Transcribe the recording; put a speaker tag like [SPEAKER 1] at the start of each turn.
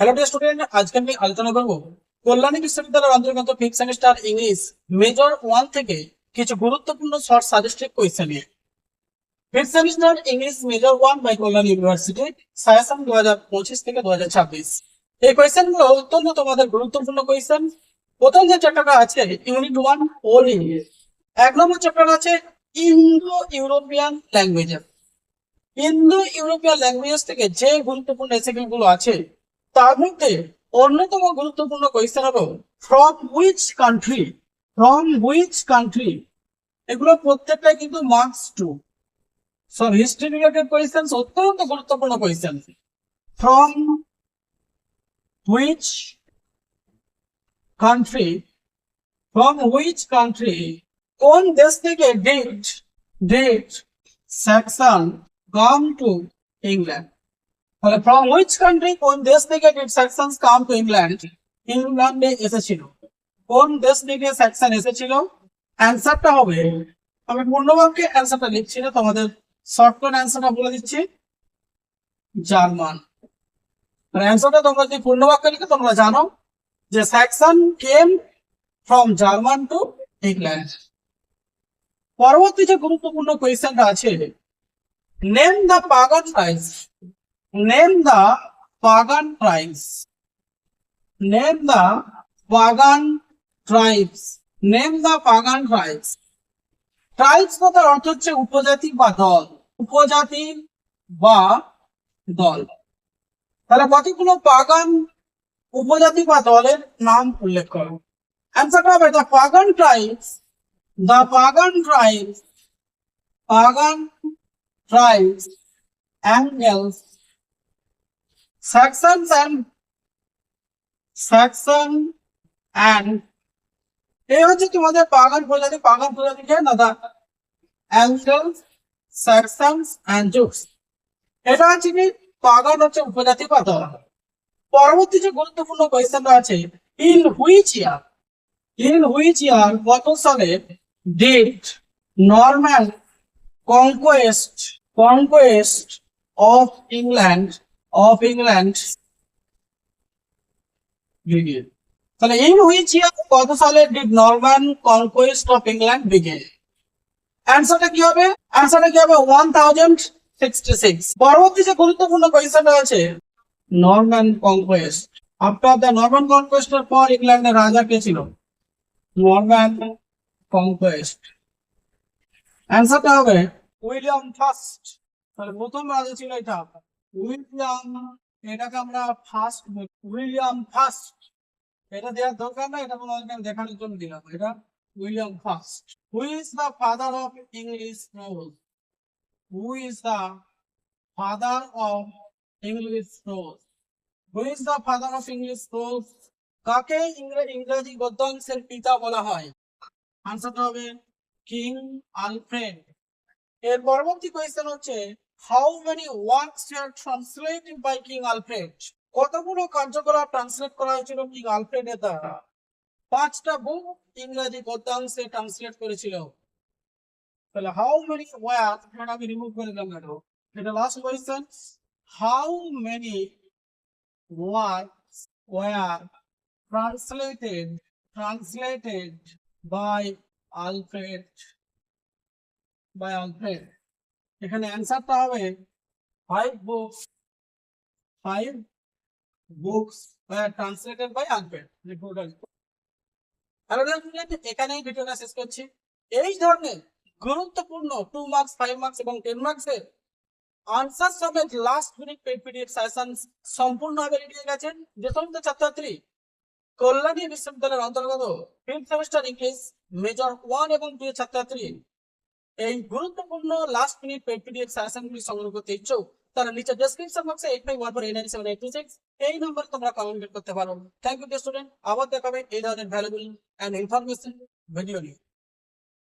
[SPEAKER 1] Hello dear student আজকে আমি আলোচনা করব কল্যাণী বিশ্ববিদ্যালয়ের অন্তর্গত fifth semester English major one থেকে কিছু গুরুত্বপূর্ণ শর্ট সাজেস্টেড কোয়েশ্চেন নিয়ে। Fifth semester English major one by Kalyani university সায়াসান দু হাজার পঁচিশ থেকে দু হাজার ছাব্বিশ। এই কোয়েশ্চেনগুলো অত্যন্ত তোমাদের গুরুত্বপূর্ণ কোয়েশ্চেন প্রথম যে চ্যাপ্টারটা আছে ইউনিট ওয়ান ওল ইংলিশ এক নম্বর চ্যাপ্টার আছে ইন্দো ইউরোপিয়ান ল্যাঙ্গুয়েজের ইন্দো ইউরোপিয়ান ল্যাঙ্গুয়েজ থেকে যে গুরুত্বপূর্ণ এসএকিউ গুলো আছে তার মধ্যে অন্যতম গুরুত্বপূর্ণ কোয়েশ্চেন হলো from which country from which country এগুলো প্রত্যেকটা কিন্তু মার্কস টু সব হিস্ট্রি রিলেটেড কোয়েশ্চেন অত্যন্ত গুরুত্বপূর্ণ question from which country from which country কোন দেশ থেকে did did Saxon come to England তাহলে ফ্রম হুইচ কান্ট্রি কোন দেশ থেকে did Saxons come to England ইংল্যান্ডে এসেছিল। কোন দেশ থেকে স্যাকশন এসেছিল? অ্যান্সারটা হবে। আমি পূর্ণবাক্যে অ্যান্সারটা লিখছি না, তোমাদের শর্টকাট অ্যান্সারটা বলে দিচ্ছি। জার্মান। অ্যান্সারটা তোমরা যদি পূর্ণবাক্যে লিখে, তোমরা জানো যে Saxon came from German to England পরবর্তী যে গুরুত্বপূর্ণ কোয়েশ্চেনটা আছে name the pagan tribes Name the pagan tribes. Name the pagan tribes. Name the pagan tribes. Tribes কথার অর্থ হচ্ছে উপজাতি বা দল উপজাতি বা দল তাহলে কতগুলো পাগান উপজাতি বা দলের নাম উল্লেখ করো অ্যান্সারটা হবে the pagan tribes the pagan tribes pagan tribes Angles Saxons and Saxon and এই হচ্ছে তোমাদের পাগান প্রজাতি পাগান প্রজাতি কে? দাদা অ্যাঙ্গেলস স্যাক্সনস অ্যান্ড জুকস এটা হচ্ছে কি? পাগান হচ্ছে উপজাতি বা পরবর্তী যে গুরুত্বপূর্ণ কোয়েশ্চেনটা আছে in which year in which year কত সালে did Norman conquest conquest of England of England. তাহলে in which year কত সালে did Norman conquest of England begin? অ্যান্সারটা কি হবে? অ্যান্সারটা কি হবে? ওয়ান থাউজেন্ড সিক্সটি সিক্স পরবর্তী যে গুরুত্বপূর্ণ কোয়েশ্চেনটা আছে Norman conquest after the Norman কনকোয়েস্টের পর ইংল্যান্ডের রাজা কে ছিল? নর্ম্যান কনকোয়েস্ট অ্যান্সারটা হবে উইলিয়াম ফার্স্ট তাহলে প্রথম রাজা ছিল এটা। উইলিয়াম, এটাকে আমরা ফার্স্ট উইলিয়াম ফার্স্ট এটা দেওয়ার দরকার না এটা আমি দেখানোর জন্য দিলাম। এটা William first who is the father of English nose who is the father of English nose who is the father of English nose কাকে ইংরে- ইংরেজি গদ্যাংশের পিতা বলা হয়? আনসারটা হবে কিং আলফ্রেড। এর পরবর্তী কোয়েশ্চেন হচ্ছে how many works are translated by king Alfred কতগুলো কার্যকলাপ ট্রান্সলেট করা হয়েছিল কিং আলফ্রেডের দ্বারা? পাঁচটা বুক ইংরেজি গদ্যাংশে ট্রান্সলেট করেছিল। তাহলে হাউ মেনি ওয়ার্ক এটা আমি রিমুভ করে দিলাম এটা এটা last question how many works were translated translated by Alfred by Alfred এখানে অ্যান্সারটা হবে five books five books translated by Alfred total এখানেই ভিডিওটা শেষ করছি। এই ধরনের গুরুত্বপূর্ণ টু মার্কস ফাইভ মার্কস এবং টেন মার্কসের আনসার সমেত last minute paid PDF session সম্পূর্ণভাবে রেডি হয়ে গেছেন যে সমস্ত ছাত্রছাত্রী কল্যাণী বিশ্ববিদ্যালয়ের অন্তর্গত fifth semester English major one এবং টু ছাত্রছাত্রী এই গুরুত্বপূর্ণ লাস্ট মিনিট পেড পিডিএফ সংগ্রহ করতে ইচ্ছুক, তারা নিচে ডেসক্রিপশন বক্সে eight five one four eight seven eight two six এই নম্বরে তোমরা কমেন্ট করতে পারো। থ্যাংক ইউ স্টুডেন্ট আবার দেখাবে এই ধরনের ভ্যালুবল অ্যান্ড ইনফরমেশন ভিডিও নিয়ে।